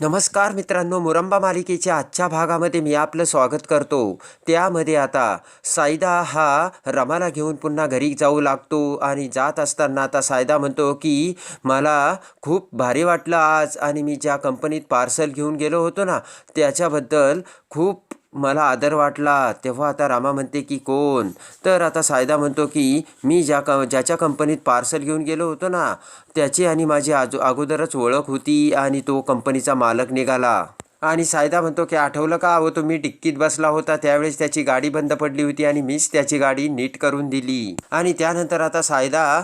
नमस्कार मित्रांनो मुरंबा मालिकेच्या आजच्या भागामध्ये मी आपलं स्वागत करतो. त्यामध्ये आता सायदा हा रमाला घेऊन पुन्हा घरी जाऊ लागतो आणि जात असताना आता सायदा म्हणतो की मला खूप भारी वाटलं आज आणि मी ज्या कंपनीत पार्सल घेऊन गेलो होतो ना त्याच्याबद्दल खूप मला आदर वाटला. तेव्हा आता रामा म्हणते की कोण? तर आता सायदा म्हणतो की मी ज्या क ज्याच्या कंपनीत पार्सल घेऊन गेलो होतो ना त्याची आणि माझी आजो अगोदरच ओळख होती आणि तो कंपनीचा मालक निघाला. आणि सायदा म्हणतो की आठवलं का? अहो तुम्ही डिक्कीत बसला होता. त्यावेळेस त्याची गाडी बंद पडली होती आणि मीच त्याची गाडी नीट करून दिली. आणि त्यानंतर आता सायदा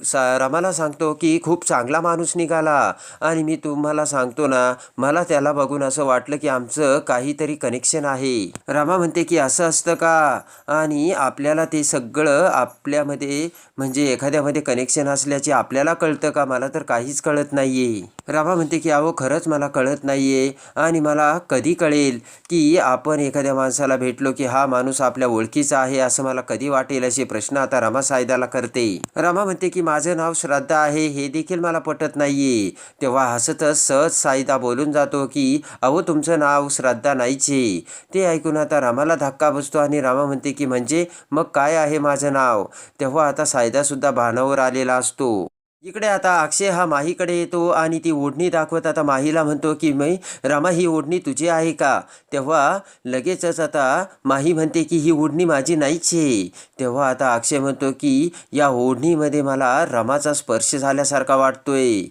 सा रमाला सांगतो की खूप चांगला माणूस निघाला. आणि मी तुम्हाला सांगतो ना मला त्याला बघून असं वाटलं की आमचं काहीतरी कनेक्शन आहे. रमा म्हणते की असं असतं का? आणि आपल्याला ते सगळं आपल्यामध्ये म्हणजे एखाद्यामध्ये कनेक्शन असल्याचे आपल्याला कळतं का? मला तर काहीच कळत नाहीये. रमा म्हणते की अहो खरंच मला कळत नाहीये. आणि मला कधी कळेल की आपण एखाद्या माणसाला भेटलो की हा माणूस आपल्या ओळखीचा आहे असं मला कधी वाटेल असे प्रश्न आता रमा सायदाला करते. रमा म्हणते की माझं नाव श्रद्धा आहे हे देखील मला पटत नाहीये. तेव्हा हसतच सहज सायदा बोलून जातो की अहो तुमचं नाव श्रद्धा नाहीचे. ते ऐकून आता रामाला धक्का बसतो आणि रामा म्हणते की म्हणजे मग काय आहे माझं नाव? तेव्हा आता सायदासुद्धा भानावर आलेला असतो. इकडे आता अक्षय हा माहीकडे येतो आणि ती ओढणी दाखवत आता माहीला म्हणतो की मै रामा ही ओढणी तुझी आहे का? तेव्हा लगेचच आता माही म्हणते की ही ओढणी माझी नाहीच आहे. तेव्हा आता अक्षय म्हणतो की या ओढणीमध्ये मला रमाचा स्पर्श झाल्यासारखा वाटतोय.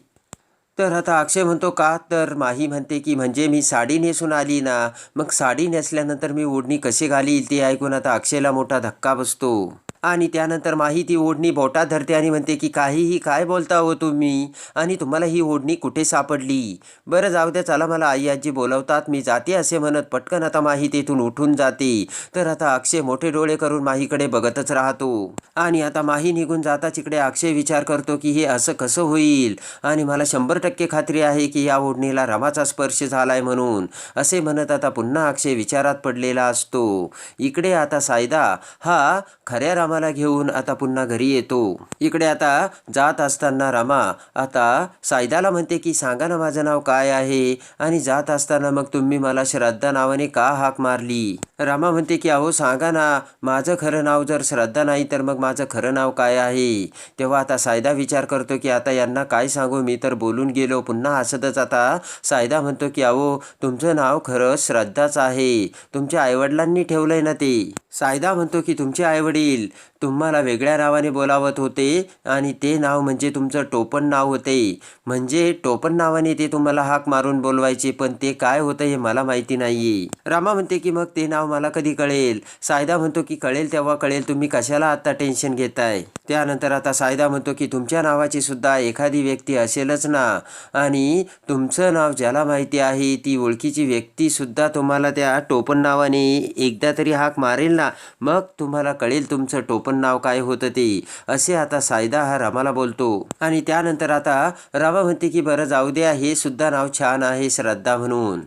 तर आता अक्षय म्हणतो का? तर माही म्हणते की म्हणजे मी साडी नेसून आली ना मग साडी नेसल्यानंतर मी ओढणी कशी घालील ते ऐकून आता अक्षयला मोठा धक्का बसतो. आणि त्यानंतर माही ती ओढणी बोटात धरते आणि म्हणते की काहीही काय बोलता हो तुम्ही? आणि तुम्हाला ही ओढणी कुठे सापडली? बरं जाऊ द्या चला मला आई आजी बोलवतात. मी जाते असे म्हणत पटकन आता माही तेथून उठून जाते. तर आता अक्षय मोठे डोळे करून माहीकडे बघतच राहतो. आणि आता माही निघून जाताच इकडे अक्षय विचार करतो की हे असं कसं होईल? आणि मला शंभर टक्के खात्री आहे की या ओढणीला रमाचा स्पर्श झालाय म्हणून. असे म्हणत आता पुन्हा अक्षय विचारात पडलेला असतो. इकडे आता सायदा. हा खऱ्या रामाला घेऊन आता पुन्हा घरी येतो. इकडे आता जात असताना रामा आता सायदाला म्हणते की सांगा ना माझं नाव काय आहे? आणि जात असताना मग तुम्ही मला श्रद्धा नावाने का हाक मारली? रामा म्हणते की अहो सांगा ना माझं खरं नाव जर श्रद्धा नाही तर मग माझं खरं नाव काय आहे? तेव्हा आता सायदा विचार करतो की आता यांना काय सांगू? मी तर बोलून गेलो. पुन्हा हसतच आता सायदा म्हणतो की अहो तुमचं नाव खरं श्रद्धाच आहे. तुमच्या आईवडिलांनी ठेवलंय ना ते. सायदा म्हणतो की तुमचे आईवडील तुम्हाला वेगळ्या नावाने बोलावत होते आणि ते नाव म्हणजे तुमचं टोपण नाव होते. म्हणजे टोपण नावाने ते तुम्हाला हाक मारून बोलवायचे पण ते काय होतं हे मला माहिती नाही रामा म्हणते की मग ते नाव मला कधी कळेल? सायदा म्हणतो की कळेल तेव्हा कळेल तुम्ही कशाला आता टेन्शन घेताय? त्यानंतर आता सायदा म्हणतो की तुमच्या नावाची सुद्धा एखादी व्यक्ती असेलच ना? आणि तुमचं नाव ज्याला माहिती आहे ती ओळखीची व्यक्तीसुद्धा तुम्हाला त्या टोपण नावाने एकदा तरी हाक मारेल ना? मग तुम्हाला कळेल तुमचं टोपण नाव काय होतं ते. असे आता सायदा हा रामाला बोलतो. आणि त्यानंतर आता रामा म्हणते की बरं जाऊ द्या हे सुद्धा नाव छान आहे श्रद्धा म्हणून.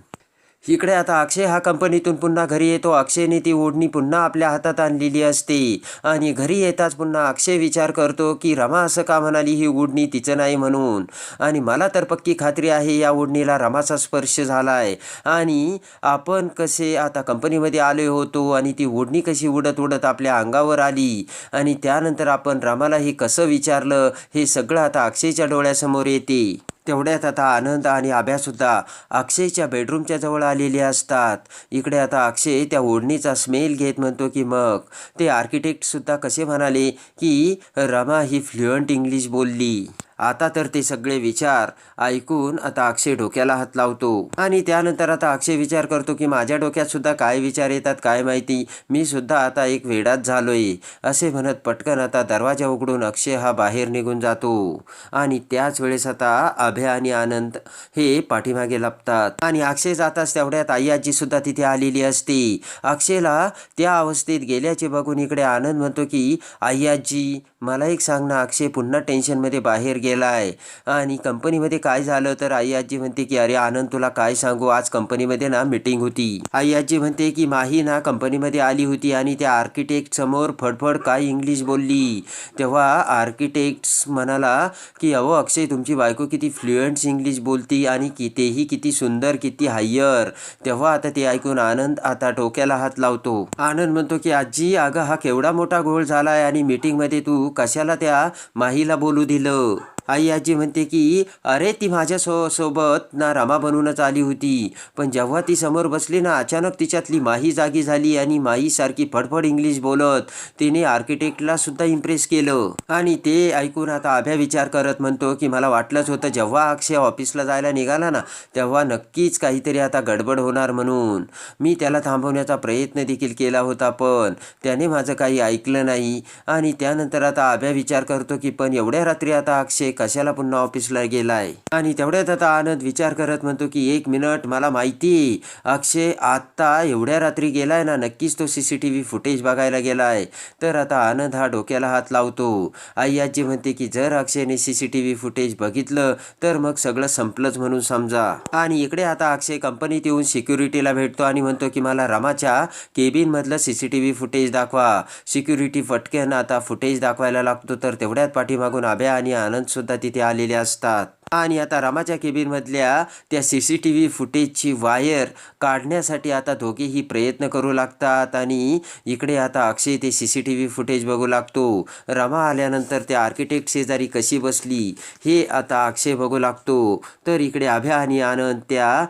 इकडे आता अक्षय हा कंपनीतून पुन्हा घरी येतो. अक्षयने ती ओढणी पुन्हा आपल्या हातात आणलेली असते. आणि घरी येताच पुन्हा अक्षय विचार करतो की रमा असं का म्हणाली ही ओढणी तिचं नाही म्हणून. आणि मला तर पक्की खात्री आहे या ओढणीला रमाचा स्पर्श झाला आहे आणि आपण कसे आता कंपनीमध्ये आलो होतो आणि ती ओढणी कशी उडत उडत आपल्या अंगावर आली. आणि त्यानंतर आपण रमालाही कसं विचारलं हे सगळं आता अक्षयच्या डोळ्यासमोर येते. तेवढ्यात आता आनंद आणि आभ्यासुद्धा अक्षयच्या बेडरूमच्या जवळ आलेले असतात. इकडे आता अक्षय त्या ओढणीचा स्मेल घेत म्हणतो की मग ते आर्किटेक्टसुद्धा कसे म्हणाले की रमा ही फ्लुएंट इंग्लिश बोलली. आता तर ते सगळे विचार ऐकून आता अक्षय डोक्याला हात लावतो. आणि त्यानंतर आता अक्षय विचार करतो की माझ्या डोक्यात सुद्धा काय विचार येतात काय माहिती? मी सुद्धा आता एक वेडाच झालोय. असे म्हणत पटकन आता दरवाजा उघडून अक्षय हा बाहेर निघून जातो. आणि त्याच वेळेस आता अभय आणि आनंद हे पाठीमागे लपतात. आणि अक्षय जाताच तेवढ्यात आई आजी सुद्धा तिथे आलेली असते. अक्षयला त्या अवस्थेत गेल्याचे बघून इकडे आनंद म्हणतो की आई आजी मला एक सांग ना अक्षय पुन्हा टेन्शनमध्ये बाहेर केला आहे. आणि कंपनीमध्ये काय झालं तर आई आजी म्हणते की अरे आनंद तुला काय सांगू? आज कंपनीमध्ये ना मीटिंग होती. आई आजी म्हणते की माही ना कंपनीमध्ये आली होती आणि त्या आर्किटेक्ट समोर फडफड काय इंग्लिश बोलली. तेव्हा आर्किटेक्ट्स म्हणाला की अहो अक्षय तुमची बायको किती फ्लुएंट्स इंग्लिश बोलती आणि कितीही किती सुंदर किती हायर तेव्हा आता ते ऐकून आनंद आता डोक्याला हात लावतो. आनंद म्हणतो की आजी अगं हा केवढा मोठा घोळ झालाय आणि मीटिंगमध्ये तू कशाला त्या माहीला बोलू दिलं? आई आजी म्हणते की अरे ती माझ्या सो सोबत ना रमा बनूनच आली होती. पण जेव्हा ती समोर बसली ना अचानक तिच्यातली माही जागी झाली आणि माही सारखी फडफड इंग्लिश बोलत तिने आर्किटेक्टला सुद्धा इम्प्रेस केलं. आणि ते ऐकून आता अभ्या विचार करत म्हणतो की मला वाटलंच होतं जेव्हा अक्षय ऑफिसला जायला निघाला ना तेव्हा नक्कीच काहीतरी आता गडबड होणार म्हणून. मी त्याला थांबवण्याचा प्रयत्न देखील केला होता पण त्याने माझं काही ऐकलं नाही. आणि त्यानंतर आता अभ्या विचार करतो की पण एवढ्या रात्री आता अक्षय कशाला पुन्हा ऑफिसला गेलाय? आणि तेवढ्यात आता आनंद विचार करत म्हणतो की एक मिनिट मला माहिती. अक्षय आत्ता एवढ्या रात्री गेलाय ना नक्कीच तो C C T V footage बघायला गेलाय. तर आता आनंद हा डोक्याला हात लावतो. आई आजी म्हणते की जर अक्षयने C C T V footage बघितलं तर मग सगळं संपलंच म्हणून समजा. आणि इकडे आता अक्षय कंपनीत येऊन सिक्युरिटीला भेटतो आणि म्हणतो की मला रमाच्या केबिनमधलं C C T V footage दाखवा. सिक्युरिटी फटक्यानं आता फुटेज दाखवायला लागतो तर तेवढ्यात पाठीमागून आभ्या आणि आनंद सुद्धा तिथे आलेले असतात. आणि आता रामाच्या केबिनमधल्या त्या सी सी टी व्ही फुटेजची वायर काढण्यासाठी आता दोघेही प्रयत्न करू लागतात आणि इकडे आता अक्षय ते C C T V footage बघू लागतो. रमा आल्यानंतर त्या आर्किटेक्ट शेजारी कशी बसली हे आता अक्षय बघू लागतो. तर इकडे अभ्या आणि आनंद त्या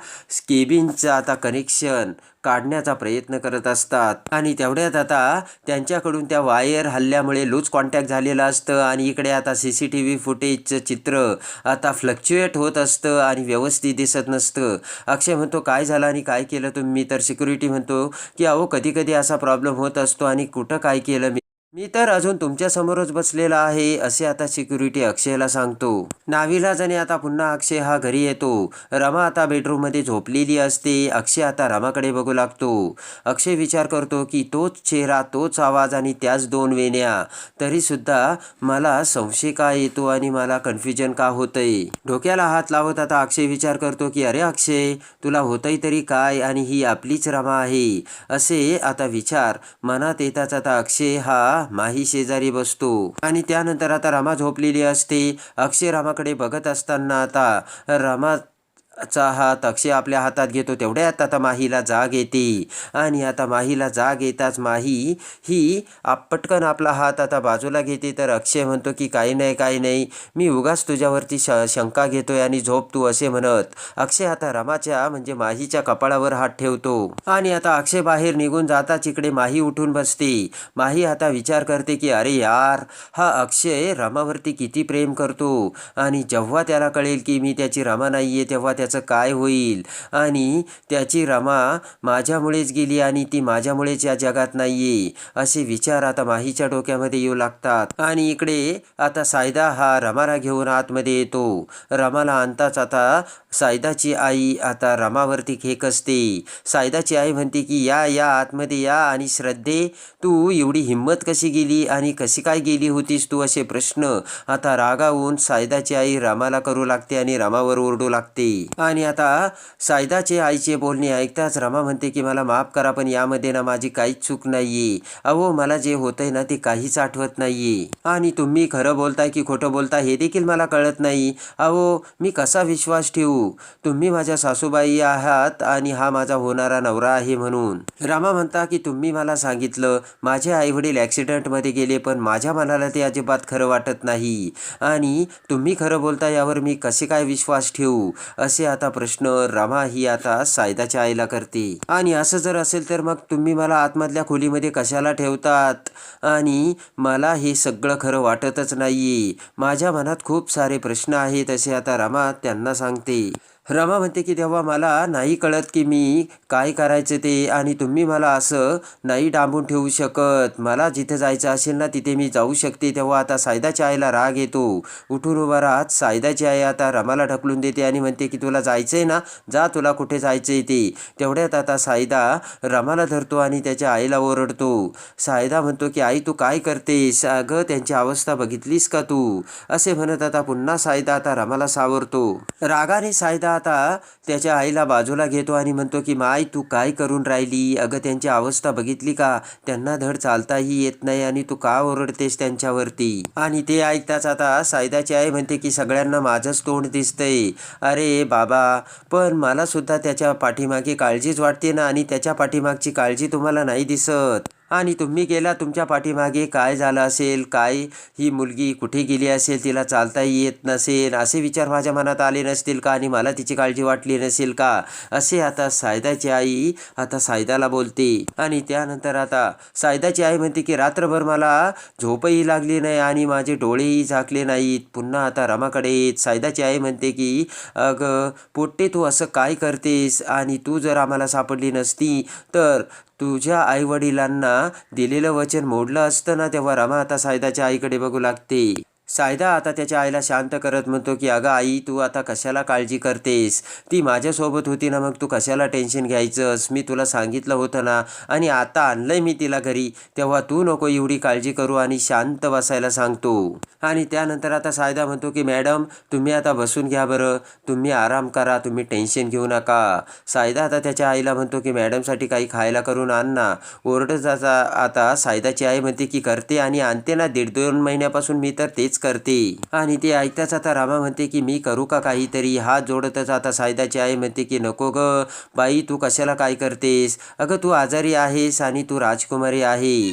केबिनचं आता कनेक्शन काढण्याचा प्रयत्न करत असतात. आणि तेवढ्यात आता त्यांच्याकडून त्या वायर हल्ल्यामुळे लूज कॉन्टॅक्ट झालेलं असतं आणि इकडे आता सी सी टी व्ही फुटेजचं चित्र आता फ्लक्च्युएट होत असतं आणि व्यवस्थित दिसत नसतं. अक्षय म्हणतो काय झालं आणि काय केलं तुम्ही? तर सिक्युरिटी म्हणतो की अहो कधी कधी असा प्रॉब्लेम होत असतो आणि कुठं काय केलं मी तर अजून तुमच्यासमोरच बसलेला आहे असे आता सिक्युरिटी अक्षयला सांगतो. नाविलाजाने आता पुन्हा अक्षय हा घरी येतो. रमा आता बेडरूममध्ये झोपलेली असते. अक्षय आता रमाकडे बघू लागतो. अक्षय विचार करतो की तोच चेहरा तोच आवाज आणि त्याच दोन वेण्या. तरीसुद्धा मला संशय का येतो आणि मला कन्फ्युजन का होतंय? डोक्याला हात लावत आता अक्षय विचार करतो की अरे अक्षय तुला होतंय तरी काय आणि ही आपलीच रमा आहे? असे आता विचार मनात येताच आता अक्षय हा माही शेजारी बसतो. आणि त्यानंतर आता रमा झोपलेली असते. अक्षय रामाकडे बघत असताना आता रमा चा हात अक्षय आपल्या हातात घेतो तेवढ्यात आता माहीला जाग येते. आणि आता माहीला जाग येताच माही ही आप पटकन आपला हात आता बाजूला घेते. तर अक्षय म्हणतो की काही नाही काही नाही. मी उगाच तुझ्यावरती श शंका घेतोय आणि झोप तू असे म्हणत. अक्षय आता रमाच्या म्हणजे माहीच्या कपाळावर हात ठेवतो. आणि आता अक्षय बाहेर निघून जाताच इकडे माही उठून बसते. माही आता विचार करते की अरे यार हा अक्षय रमावरती किती प्रेम करतो. आणि जेव्हा त्याला कळेल की मी त्याची रमा नाही आहे तेव्हा त्याचं काय होईल? आणि त्याची रमा माझ्यामुळेच गेली आणि ती माझ्यामुळेच या जगात नाही आहे असे विचार आता माहीच्या डोक्यामध्ये येऊ लागतात. आणि इकडे आता सायदा हा रमाला घेऊन आतमध्ये येतो. रमाला आणताच आता सायदाची आई आता रमावरती खेक असते. सायदाची आई म्हणते की या या आतमध्ये या आणि श्रद्धे तू एवढी हिंमत कशी गेली आणि कशी काय गेली होतीस तू? असे प्रश्न आता रागावून सायदाची आई रामाला करू लागते आणि रामावर ओरडू लागते. आणि आता सायदाचे आईचे बोलणे ऐकताच रमा म्हणते की मला माफ करा पण यामध्ये ना माझी काहीच चूक नाहीये. अहो मला जे होतंय ना ते काहीच आठवत नाहीये. आणि तुम्ही खरं बोलताय की खोटं बोलताय हे देखील मला कळत नाही. अहो मी कसा विश्वास ठेवू? तुम्ही माझ्या सासूबाई आहात आणि हा माझा होणारा नवरा आहे म्हणून. रामा म्हणता की तुम्ही मला सांगितलं माझे आईवडील ॲक्सिडेंटमध्ये गेले पण माझ्या मनाला ते अजिबात खरं वाटत नाही. आणि तुम्ही खरं बोलता यावर मी कसे काय विश्वास ठेवू? असे आता प्रश्न रमा ही आता सायदाच्या आईला करते. आणि असं जर असेल तर मग तुम्ही मला आतमधल्या खोलीमध्ये कशाला ठेवतात? आणि मला हे सगळं खरं वाटतच नाही माझ्या मनात खूप सारे प्रश्न आहेत असे आता रमा त्यांना सांगते. रमा म्हणते की तेव्हा मला नाही कळत की मी काय करायचं ते आणि तुम्ही मला असं नाही डांबून ठेवू शकत. मला जिथे जायचं असेल ना तिथे मी जाऊ शकते. तेव्हा आता सायदाच्या आईला राग येतो. उठून उभा राहत सायदाची आई आता रमाला ढकलून देते आणि म्हणते की तुला जायचं आहे ना? जा तुला कुठे जायचं आहे ते. तेवढ्यात आता सायदा रमाला धरतो आणि त्याच्या आईला ओरडतो. सायदा म्हणतो की आई तू काय करतेस? अगं त्यांची अवस्था बघितलीस का तू? असे म्हणत आता पुन्हा सायदा आता रमाला सावरतो. रागाने सायदा आता त्याच्या आईला बाजूला घेतो आणि म्हणतो की माय तू काय करून राहिली? अगं त्यांची अवस्था बघितली का? त्यांना धड चालताही येत नाही आणि तू का ओरडतेस त्यांच्यावरती? आणि ते ऐकताच आता सायदाची आई म्हणते की सगळ्यांना माझंच तोंड दिसतंय. अरे बाबा पण मला सुद्धा त्याच्या पाठीमागे काळजीच वाटते ना आणि त्याच्या पाठीमागची काळजी तुम्हाला नाही दिसत. आणि तुम्ही गेला तुमच्या पाठीमागे काय झालं असेल काय? ही मुलगी कुठे गेली असेल तिला चालताही येत नसेल असे विचार माझ्या मनात आले नसतील का? आणि मला तिची काळजी वाटली नसेल का? असे आता सायदाची आई आता सायदाला बोलते. आणि त्यानंतर आता सायदाची आई म्हणते की रात्रभर मला झोपही लागली नाही आणि माझे डोळेही झाकले नाहीत. पुन्हा आता रमाकडे येत. सायदाची आई म्हणते की अगं पोट्टे तू असं काय करतेस? आणि तू जर आम्हाला सापडली नसती तर तुझ्या आईवडिलांना दिलेलं वचन मोडलं असतं ना तेव्हा रमा आता सायदाच्या आईकडे बघू लागते. सायदा आता त्याच्या आईला शांत करत म्हणतो की अगं आई तू आता कशाला काळजी करतेस? ती माझ्यासोबत होती ना मग तू कशाला टेन्शन घ्यायचंस? मी तुला सांगितलं होतं ना आणि आता आणलंय मी तिला घरी. तेव्हा तू नको एवढी काळजी करू आणि शांत बसायला सांगतो. आणि त्यानंतर आता सायदा म्हणतो की मॅडम तुम्ही आता बसून घ्या बरं. तुम्ही आराम करा तुम्ही टेन्शन घेऊ नका. सायदा आता त्याच्या आईला म्हणतो की मॅडमसाठी काही खायला करून आण ना. ओरडत आता आता सायदाची आई म्हणते की करते आणि आणते ना. दीड दोन महिन्यापासून मी तर तेच करते. आणि ते ऐकताच आता रामा म्हणते की मी करू का काहीतरी? हात जोडतच आता सायदाची आई म्हणते की नको ग बाई तू कशाला काय करतेस? अगं तू आजारी आहेस आणि तू राजकुमारी आहे.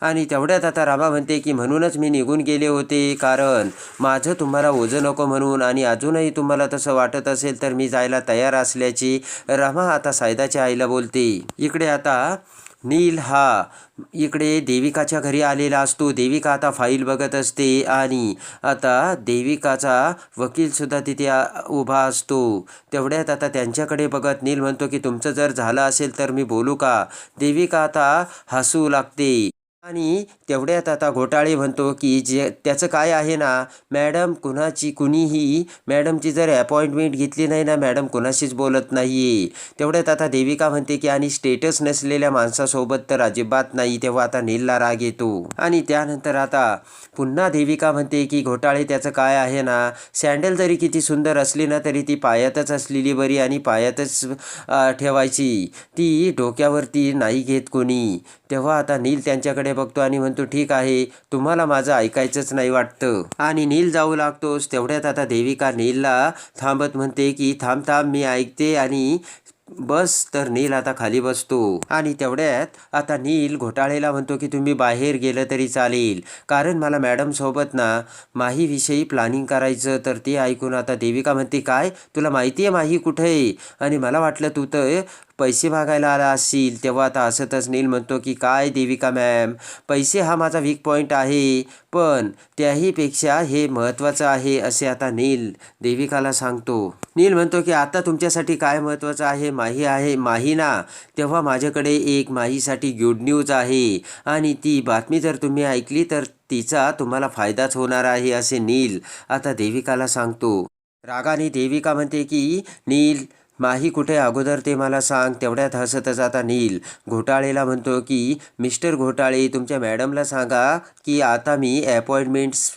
आणि तेवढ्यात आता रामा म्हणते की म्हणूनच मी निघून गेले होते कारण माझं तुम्हाला ओझं नको म्हणून आणि अजूनही तुम्हाला तसं वाटत असेल तर मी जायला तयार असल्याची. रामा आता सायदाच्या आईला बोलते. इकडे आता नील हा इकडे देविकाच्या घरी आलेला असतो. देविका आता फाईल बघत असते आणि आता देविकाचा वकीलसुद्धा तिथे उभा असतो. तेवढ्यात आता त्यांच्याकडे बघत नील म्हणतो की तुमचं जर झालं असेल तर मी बोलू का? देविका आता हसू लागते. आणि तेवढ्यात आता घोटाळे म्हणतो की जे त्याचं काय आहे ना मॅडम कुणाची कुणीही मॅडमची जर अपॉइंटमेंट घेतली नाही ना मॅडम कुणाशीच बोलत नाही. आहे तेवढ्यात आता देविका म्हणते की आणि स्टेटस नसलेल्या माणसासोबत तर अजिबात नाही तेव्हा आता नीलला राग येतो. आणि त्यानंतर आता पुन्हा देविका म्हणते की घोटाळे त्याचं काय आहे ना सँडल जरी किती सुंदर असली ना तरी ती पायातच असलेली बरी आणि पायातच ठेवायची. ती डोक्यावरती नाही घेत कोणी. तेव्हा आता नील त्यांच्याकडे बघतो आणि म्हणतो ठीक आहे तुम्हाला माझं ऐकायचंच नाही वाटतं. आणि नील जाऊ लागतोस तेवढ्यात आता देविका नीलला थांबत म्हणते की थांब थांब मी ऐकते. आणि बस तर नील आता खाली बसतो. आणि तेवढ्यात आता नील घोटाळेला म्हणतो की तुम्ही बाहेर गेलं तरी चालेल. कारण मला मॅडम सोबत ना माहीविषयी प्लॅनिंग करायचं. तर ते ऐकून आता देविका म्हणते काय? तुला माहिती आहे माही कुठे? आहे आणि मला वाटलं तू तर पैसे मागायला आला असशील तेव्हा आता असतच नील म्हणतो की काय देविका मॅम पैसे हा माझा वीक पॉईंट आहे पण त्याहीपेक्षा हे महत्त्वाचं आहे असे आता नील देविकाला सांगतो. नील म्हणतो की आता तुमच्यासाठी काय महत्त्वाचं आहे माही आहे माही ना. तेव्हा माझ्याकडे एक माहीसाठी गुड न्यूज आहे आणि ती बातमी जर तुम्ही ऐकली तर तिचा तुम्हाला फायदाच होणार आहे असे नील आता देविकाला सांगतो. रागाने देविका म्हणते की नील माही कुठे अगोदर ते मला सांग तेवढ्यात हसतच आता नील. घोटाळेला म्हणतो की मिस्टर घोटाळे तुमच्या मॅडमला सांगा की आता मी अपॉइंटमेंट्स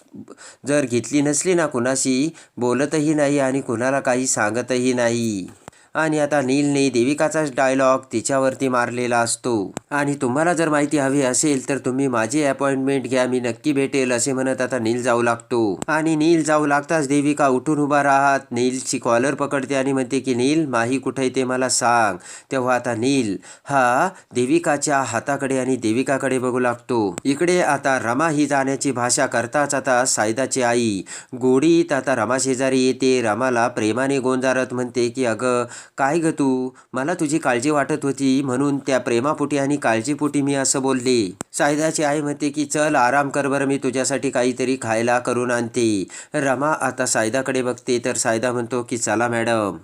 जर घेतली नसली ना कुणाशी बोलतही नाही आणि कुणाला काही सांगतही नाही. आणि आता नीलने देविकाचाच डायलॉग तिच्यावरती मारलेला असतो. आणि तुम्हाला जर माहिती हवी असेल तर तुम्ही माझी अपॉइंटमेंट घ्या. मी नक्की भेटेल असे म्हणत आता नील जाऊ लागतो. आणि नील जाऊ लागताच देविका उठून उभा राहत नीलची कॉलर पकडते आणि म्हणते की नील माही कुठे आहे ते मला सांग. तेव्हा आता नील हा देविकाच्या हाताकडे आणि देविकाकडे बघू लागतो. इकडे आता रमा ही जाण्याची भाषा करताच आता सायदाची आई गोडीत आता रमा शेजारी येते. रमाला प्रेमाने गोंजारत म्हणते की अगं काय ग तू? मला तुझी काळजी वाटत होती म्हणून त्या प्रेमापोटी आणि काळजीपोटी मी असं बोलले. सायदाची आई म्हणते की चल आराम कर बरं मी तुझ्यासाठी काहीतरी खायला करून आणते. रमा आता सायदाकडे बघते तर सायदा म्हणतो की चला मॅडम.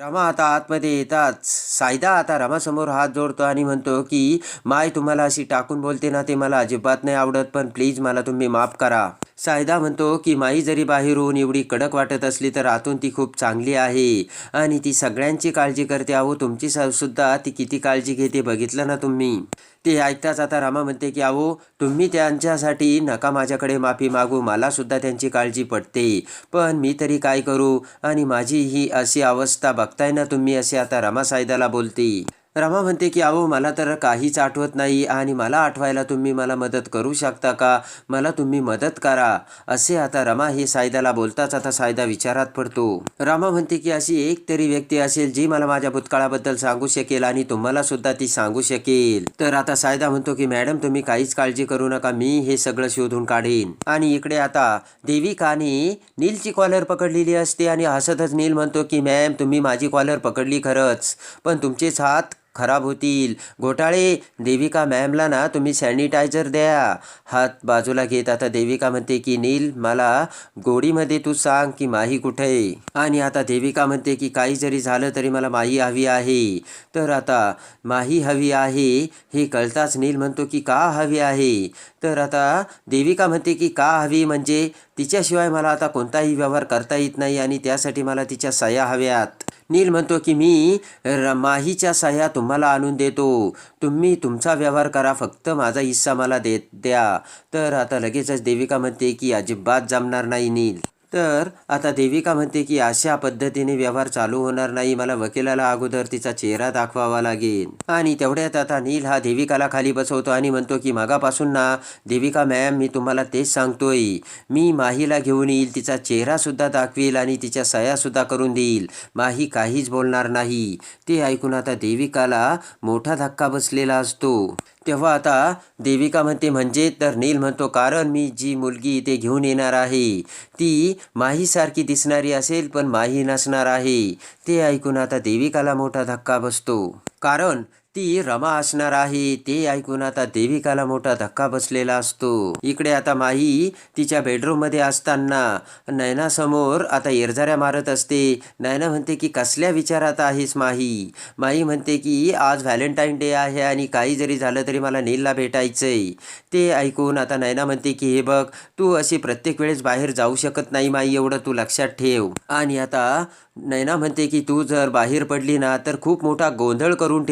रमा आता आतमध्ये येताच सायदा आता रमासमोर हात जोडतो आणि म्हणतो की माय तुम्हाला अशी टाकून बोलते ना ते मला अजिबात नाही आवडत पण प्लीज मला तुम्ही माफ करा. सायदा म्हणतो की माई जरी बाहेरून एवढी कडक वाटत असली तर आतून ती खूप चांगली आहे आणि ती सगळ्यांची काळजी करते. अहो तुमची स- सुद्धा ती किती काळजी घेते बघितलं ना तुम्ही? ते ऐकताच आता रामा म्हणते की अहो तुम्ही त्यांच्यासाठी नका माझ्याकडे माफी मागू. मलासुद्धा त्यांची काळजी पडते पण मी तरी काय करू? आणि माझी ही अशी अवस्था बघताय ना तुम्ही असे आता रमा सायदाला बोलते. रमा म्हणते की अहो मला तर काहीच आठवत नाही आणि मला आठवायला तुम्ही मला मदत करू शकता का? मला तुम्ही मदत करा. असे आता रमा हे सायदाला बोलताच आता सायदा विचारात पडतो. रमा म्हणते की अशी एक तरी व्यक्ती असेल जी मला माझ्या भूतकाळाबद्दल सांगू शकेल आणि तुम्हाला सुद्धा ती सांगू शकेल. तर आता सायदा म्हणतो की मॅडम तुम्ही काहीच काळजी करू नका मी हे सगळं शोधून काढेन. आणि इकडे आता देविकाने नीलची कॉलर पकडलेली असते आणि हसतच नील म्हणतो की मॅम तुम्ही माझी कॉलर पकडली खरंच पण तुमचेच हात खराब होतील. घोटाळे. देविका मॅमला ना तुम्ही सॅनिटायझर द्या. हात बाजूला घेत आता देविका म्हणते की नील मला गोडीमध्ये तू सांग की माही कुठे आहे? आणि आता देविका म्हणते की काही जरी झालं तरी मला माही हवी आहे. तर आता माही हवी आहे? हे कळताच नील म्हणतो की का हवी आहे? तर आता देविका म्हणते की का हवी? म्हणजे तिच्याशिवाय मला आता कोणताही व्यवहार करता येत नाही आणि त्यासाठी मला तिच्या सह्या हव्यात. नील म्हणतो की मी र- माहीच्या सह्या तुम्हाला आणून देतो. तुम्ही तुमचा व्यवहार करा फक्त माझा हिस्सा मला देत द्या. तर आता लगेचच देविका म्हणते की अजिबात जमणार नाही नील. तर आता देविका म्हणते की अशा पद्धतीने व्यवहार चालू होणार नाही. मला वकिलाला अगोदर तिचा चेहरा दाखवावा लागेल. आणि तेवढ्यात आता नील हा देविकाला खाली बसवतो आणि म्हणतो की मागापासून ना देविका मॅम मी तुम्हाला तेच सांगतोय. मी माहीला घेऊन येईल तिचा चेहरासुद्धा दाखवेल आणि तिच्या सयासुद्धा करून देईल. माही काहीच बोलणार नाही. ते ऐकून आता देविकाला मोठा धक्का बसलेला असतो. तेव्हा आता देविका म्हणते म्हणजे तर नील म्हणतो कारण मी जी मुलगी इथे घेऊन येणार आहे ती माहीसारखी दिसणारी असेल पण माही नसणार आहे. ते ऐकून आता देविकाला मोठा धक्का बसतो. कारण ती रमा असणार आहे. ते ऐकून आता देविकाला मोठा धक्का बसलेला असतो. इकडे आता माही तिच्या बेडरूममध्ये असताना नयनासमोर आता येरजाऱ्या मारत असते. नयना म्हणते की कसल्या विचारात आहेस माही? माही म्हणते की आज व्हॅलेंटाईन डे आहे आणि काही जरी झालं तरी मला नीलला भेटायचंय. ते ऐकून आता नयना म्हणते की हे बघ तू अशी प्रत्येक वेळेस बाहेर जाऊ शकत नाही माई एवढं तू लक्षात ठेव. आणि आता नैना म्हणते की तू जर बाहेर पडली ना तर खूप मोठा गोंधळ करून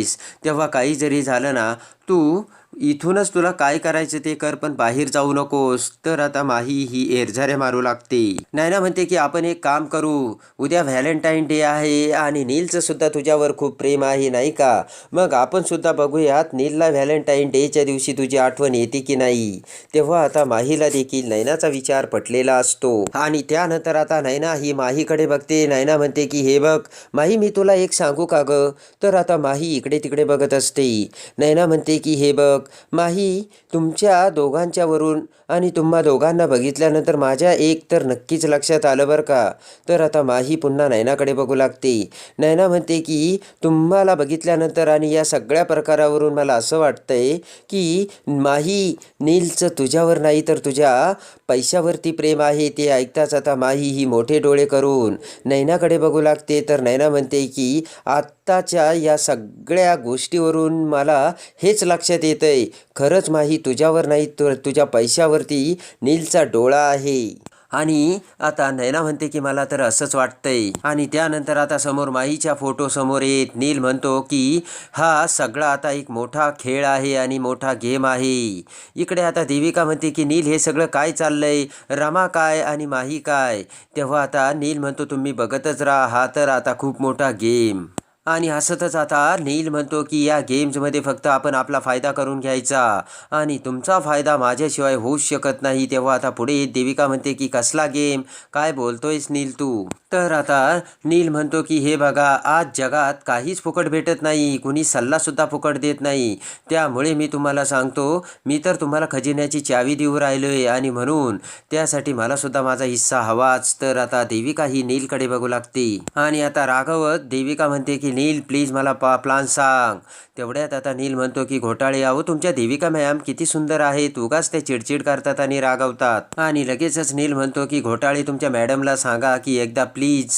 ठेवतेस तेव्हा काही जरी झालं ना तू इथूनच तुला काय करायचं ते कर पण बाहेर जाऊ नकोस. तर आता माही ही एरझारे मारू लागते. नायना म्हणते की आपण एक काम करू. उद्या व्हॅलेंटाईन डे आहे आणि नीलचं सुद्धा तुझ्यावर खूप प्रेम आहे नाही का? मग आपण सुद्धा बघूयात नीलला व्हॅलेंटाईन डेच्या दिवशी तुझी आठवण येते की नाही? तेव्हा आता माहीला देखील नैनाचा विचार पटलेला असतो. आणि त्यानंतर आता नैना ही माहीकडे बघते. नैना म्हणते की हे बघ माही मी तुला एक सांगू का ग? तर आता माही इकडे तिकडे बघत असते. नैना म्हणते की हे बघ माही तुमच्या दोघांच्यावरून आणि तुम्हा दोघांना बघितल्यानंतर माझ्या एक तर नक्कीच लक्षात आलं बरं का. तर आता माही पुन्हा नैनाकडे बघू लागते. नैना म्हणते की तुम्हाला बघितल्यानंतर आणि या सगळ्या प्रकारावरून मला असं वाटतंय की माही नीलचं तुझ्यावर नाही तर तुझ्या पैशावरती प्रेम आहे ते ऐकताच आता माही ही मोठे डोळे करून नैनाकडे बघू लागते. तर नैना म्हणते की आत्ताच्या या सगळ्या गोष्टीवरून मला हेच लक्षात येतंय. खरंच माही तुझ्यावर नाही तर तुझ्या पैशावरती नीलचा डोळा आहे. आणि आता नैना म्हणते की मला तर असंच वाटतंय. आणि त्यानंतर आता समोर माईच्या फोटो समोर येत नील म्हणतो की हा सगळा आता एक मोठा खेळ आहे आणि मोठा गेम आहे. इकडे आता देविका म्हणते की नील हे सगळं काय चाललंय? रमा काय आणि माही काय? तेव्हा आता नील म्हणतो तुम्ही बघतच राहा हा तर आता खूप मोठा गेम. आणि हसतच आता नील म्हणतो की या गेम्समध्ये फक्त आपण आपला फायदा करून घ्यायचा. आणि तुमचा फायदा माझ्याशिवाय होऊच शकत नाही. तेव्हा आता पुढे देविका म्हणते की कसला गेम? काय बोलतोयस नील तू? तर आता नील म्हणतो की हे बघा आज जगात काहीच फुकट भेटत नाही. कुणी सल्लासुद्धा फुकट देत नाही. त्यामुळे मी तुम्हाला सांगतो मी तर तुम्हाला खजिन्याची चावी देऊ राहिलो आहे आणि म्हणून त्यासाठी मला सुद्धा माझा हिस्सा हवाच. तर आता देविका ही नीलकडे बघू लागते. आणि आता राघवत देविका म्हणते की नील प्लीज मला पा प्लान सांग. तेवढ्यात आता नील म्हणतो की घोटाळे अहो तुमच्या देविका मॅम किती सुंदर आहेत. उगाच ते चिडचिड करतात आणि रागवतात. आणि लगेचच नील म्हणतो की घोटाळे तुमच्या मॅडमला सांगा की एकदा प्लीज.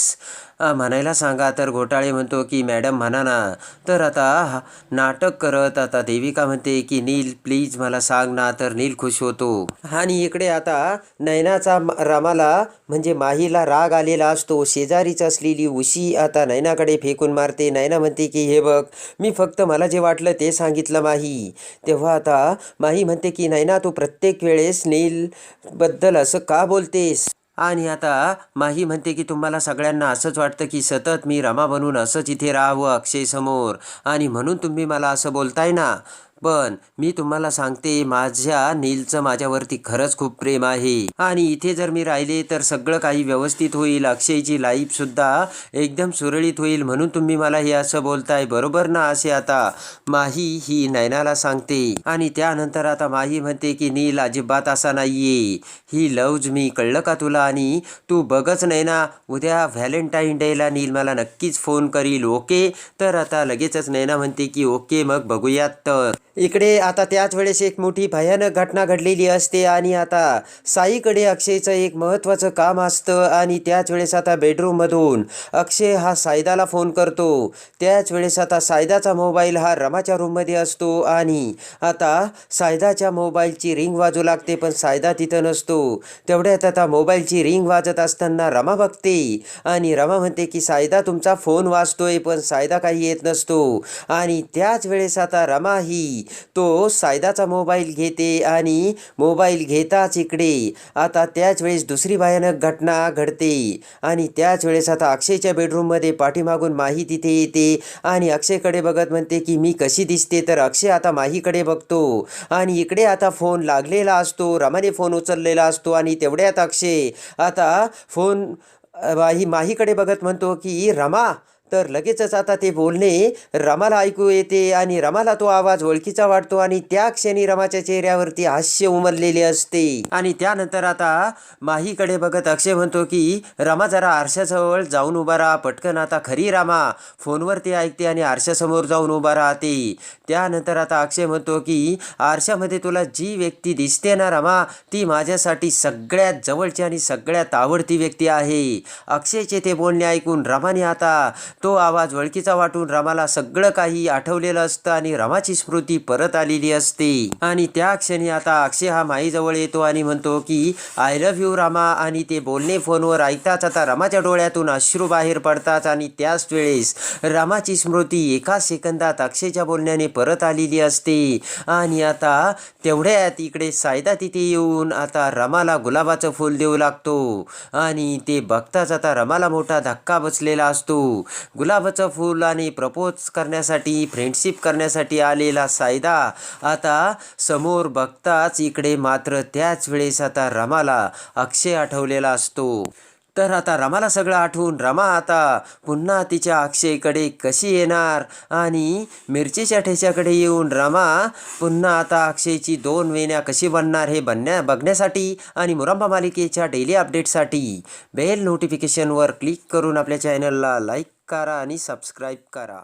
म्हणायला सांगा. तर घोटाळे म्हणतो की मॅडम म्हणा ना. तर आता हा- नाटक करत आता देविका म्हणते की नील प्लीज मला सांग ना. तर नील खुश होतो. आणि इकडे आता नयनाचा रामाला म्हणजे माहीला राग आलेला असतो. शेजारीच असलेली उशी आता नयनाकडे फेकून मारते. नयना म्हणते की हे बघ मी फक्त मला जे वाटलं ते सांगितलं माही. तेव्हा आता माही म्हणते की नयना तू प्रत्येक वेळेस नीलबद्दल असं का बोलतेस? आणि आता माही म्हणते की तुम्हाला सगळ्यांना असंच वाटतं की सतत मी रमा बनून असंच इथे राहावं अक्षय समोर आणि म्हणून तुम्ही मला असं बोलताय ना. पण मी तुम्हाला सांगते माझ्या नीलचं माझ्यावरती खरंच खूप प्रेम आहे. आणि इथे जर मी राहिले तर सगळं काही व्यवस्थित होईल. अक्षयची लाईफ सुद्धा एकदम सुरळीत होईल म्हणून तुम्ही मला हे असं बोलताय बरोबर ना असे आता? माही ही नैनाला सांगते. आणि त्यानंतर आता माही म्हणते की नील अजिबात असा नाहीये. ही लव्ज मी कळलं का तुला? आणि तू बघच नाही ना उद्या व्हॅलेंटाईन डेला नील मला नक्कीच फोन करील ओके? तर आता लगेचच नैना म्हणते की ओके मग बघूयात तर. इकडे आता त्याच वेळेस एक मोठी भयानक घटना घडलेली असते आणि आता साईकडे अक्षयचं एक महत्त्वाचं काम असतं आणि त्याच वेळेस आता बेडरूममधून अक्षय हा सायदाला फोन करतो. त्याच वेळेस आता सायदाचा मोबाईल हा रमाच्या रूममध्ये असतो आणि आता सायदाच्या मोबाईलची रिंग वाजू लागते पण सायदा तिथं नसतो. तेवढ्यात आता मोबाईलची रिंग वाजत असताना रमा बघते आणि रमा म्हणते की सायदा तुमचा फोन वाजतोय पण सायदा काही येत नसतो. आणि त्याच वेळेस आता रमा ही तो सायदाचा मोबाईल घेते आणि मोबाईल घेताच इकडे. आता त्याच वेळेस दुसरी भयानक घटना घडते आणि त्याच वेळेस आता अक्षयच्या बेडरूममध्ये पाठीमागून माही तिथे येते आणि अक्षयकडे बघत म्हणते की मी कशी दिसते? तर अक्षय आता माहीकडे बघतो आणि इकडे आता फोन लागलेला असतो रमाने फोन उचललेला असतो आणि तेवढ्यात अक्षय आता फोन माही माहीकडे बघत म्हणतो की रमा तर लगेचच आता ते बोलणे रमाला ऐकू येते आणि रमाला तो आवाज ओळखीचा वाटतो आणि त्या क्षणी रमाच्या चेहऱ्यावरती हास्य उमरलेले असते. आणि त्यानंतर आता माहीकडे बघत अक्षय म्हणतो की रमा जरा आरशाजवळ जाऊन उभा राहा पटकन आता खरी रामा. फोनवरती ऐकते आणि आरशासमोर जाऊन उभा राहते. त्यानंतर आता अक्षय म्हणतो की आरशामध्ये तुला जी व्यक्ती दिसते ना रमा ती माझ्यासाठी सगळ्यात जवळची आणि सगळ्यात आवडती व्यक्ती आहे. अक्षयचे ते बोलणे ऐकून रमाने आता तो आवाज वळखीचा वाटून रामाला सगळं काही आठवलेलं असतं आणि रामाची स्मृती परत आलेली असते. आणि त्या क्षणी आता अक्षय हा माईजवळ येतो आणि म्हणतो की आय लव्ह यू रामा. आणि ते बोलणे फोनवर ऐकताच आता रामाच्या डोळ्यातून अश्रू बाहेर पडतात आणि त्याच वेळेस रामाची स्मृती एका सेकंदात अक्षयच्या बोलण्याने परत आलेली असते. आणि आता तेवढ्यात इकडे सायदा तिथे येऊन आता रमाला गुलाबाचं फूल देऊ लागतो. आणि ते बघताच आता रमाला मोठा धक्का बसलेला असतो. गुलाबाचं फूल आणि प्रपोज करण्यासाठी फ्रेंडशिप करण्यासाठी आलेला सायदा आता समोर बघताच इकडे मात्र त्याच वेळेस आता रमाला अक्षय आठवलेला असतो. तर आता रमाला सगळं आठवून रमा आता पुन्हा तिच्या अक्षयकडे कशी येणार? आणि मिरचीच्या ठेच्याकडे येऊन रमा पुन्हा आता अक्षयची दोन वेण्या कशी बनणार हे बनण्या बघण्यासाठी आणि मुरंबा मालिकेच्या डेली अपडेटसाठी बेल नोटिफिकेशनवर क्लिक करून आपल्या चॅनलला लाईक करा आणि सबस्क्राईब करा.